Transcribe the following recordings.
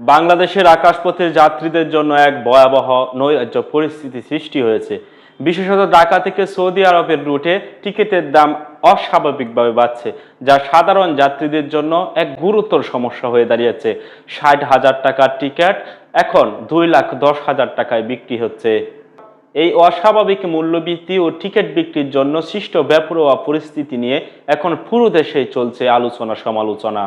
বাংলাদেশের আকাশপথের যাত্রীদের জন্য এক ভয়াবহ নৈরাজ্য পরিস্থিতি সৃষ্টি হয়েছে। বিশেষত ঢাকা থেকে সৌদি আরবের রুটে টিকিটের দাম অস্বাভাবিকভাবে বাড়ছে, যা সাধারণ যাত্রীদের জন্য এক গুরুতর সমস্যা হয়ে দাঁড়িয়েছে। ষাট হাজার টাকার টিকিট এখন দুই লাখ দশ হাজার টাকায় বিক্রি হচ্ছে। এই অস্বাভাবিক মূল্যবৃদ্ধি ও টিকিট বিক্রির জন্য সৃষ্ট বেপরোয়া পরিস্থিতি নিয়ে এখন পুরো দেশেই চলছে আলোচনা সমালোচনা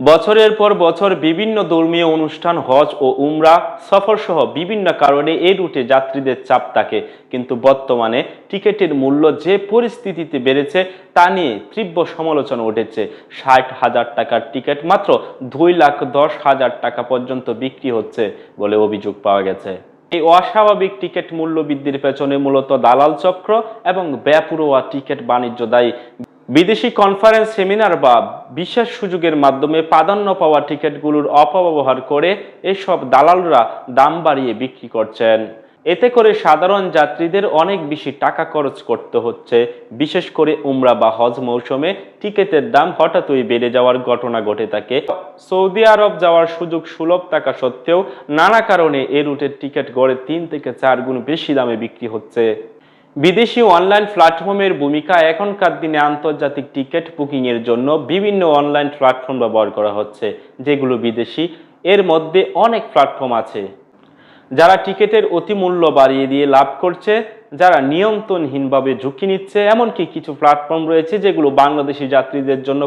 বছরের পর বছর বিভিন্ন ধর্মীয় অনুষ্ঠান, হজ ও উমরা সফর সহ বিভিন্ন কারণে এই রুটে যাত্রীদের চাপ থাকে কিন্তু বর্তমানে টিকিটের মূল্য যে পরিস্থিতিতে বেড়েছে তা নিয়ে তীব্র সমালোচনা উঠেছে। ষাট হাজার টাকার টিকিট মাত্র দুই লাখ দশ হাজার টাকা পর্যন্ত বিক্রি হচ্ছে বলে অভিযোগ পাওয়া গেছে। এই অস্বাভাবিক টিকিট মূল্য বৃদ্ধির পেছনে মূলত দালাল চক্র এবং বেপুরোয়া টিকিট বাণিজ্য দায়ী বিদেশি কনফারেন্স সেমিনার বা বিশেষ সুযোগের মাধ্যমে প্রাধান্য পাওয়া টিকিটগুলোর অপব্যবহার করে এসব দালালরা দাম বাড়িয়ে বিক্রি করছেন। এতে করে সাধারণ যাত্রীদের অনেক বেশি টাকা খরচ করতে হচ্ছে। বিশেষ করে উমরা বা হজ মৌসুমে টিকিটের দাম হঠাৎই বেড়ে যাওয়ার ঘটনা ঘটে থাকে। সৌদি আরব যাওয়ার সুযোগ সুলভ থাকা সত্ত্বেও নানা কারণে এ রুটের টিকিট গড়ে তিন থেকে চার গুণ বেশি দামে বিক্রি হচ্ছে। বিদেশি অনলাইন প্ল্যাটফর্মের ভূমিকা এখনকার দিনে আন্তর্জাতিক টিকিট বুকিং এর জন্য বিভিন্ন অনলাইন প্ল্যাটফর্ম ব্যবহার করা হচ্ছে, যেগুলো বিদেশি। এর মধ্যে অনেক প্ল্যাটফর্ম আছে, যারা টিকিটের অতিমূল্য বাড়িয়ে দিয়ে লাভ করছে, যারা নিয়ন্ত্রণহীনভাবে ঝুঁকি নিচ্ছে। এমনকি কিছু প্ল্যাটফর্ম রয়েছে, যেগুলো বাংলাদেশি যাত্রীদের জন্য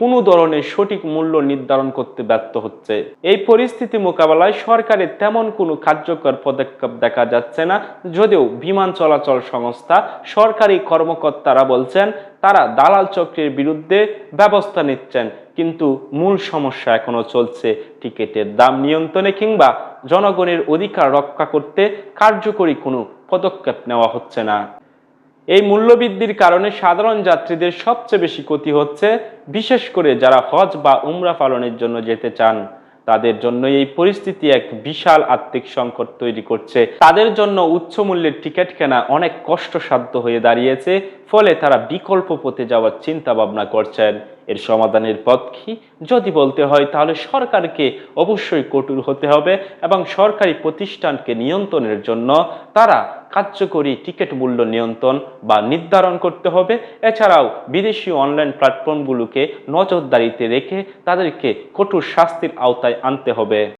কোনো ধরনের সঠিক মূল্য নির্ধারণ করতে ব্যর্থ হচ্ছে। এই পরিস্থিতি মোকাবেলায় সরকারের তেমন কোনো কার্যকর পদক্ষেপ দেখা যাচ্ছে না, যদিও বিমান চলাচল সংস্থা, সরকারি কর্মকর্তারা বলছেন, তারা দালাল চক্রের বিরুদ্ধে ব্যবস্থা নিচ্ছেন, কিন্তু মূল সমস্যা এখনও চলছে। টিকিটের দাম নিয়ন্ত্রণে কিংবা জনগণের অধিকার রক্ষা করতে কার্যকরী কোনো পদক্ষেপ নেওয়া হচ্ছে না। এই মূল্যবৃদ্ধির কারণে সাধারণ যাত্রীদের সবচেয়ে বেশি ক্ষতি হচ্ছে, বিশেষ করে যারা হজ বা উমরা পালনের জন্য যেতে চান। তাদের জন্য এই পরিস্থিতি এক বিশাল আর্থিক সংকট তৈরি করছে। তাদের জন্য উচ্চ মূল্যের টিকিট কেনা অনেক কষ্টসাধ্য হয়ে দাঁড়িয়েছে, ফলে তারা বিকল্প পথে যাওয়ার চিন্তা ভাবনা করছেন। এর সমাধানের কি? যদি বলতে হয়, তাহলে সরকারকে অবশ্যই কঠোর হতে হবে এবং সরকারি প্রতিষ্ঠানকে নিয়ন্ত্রণের জন্য তারা কার্যকরী টিকিট মূল্য নিয়ন্ত্রণ বা নির্ধারণ করতে হবে। এছাড়াও বিদেশি অনলাইন প্ল্যাটফর্মগুলোকে নজরদারিতে রেখে তাদেরকে কঠোর শাস্তির আওতায় আনতে হবে।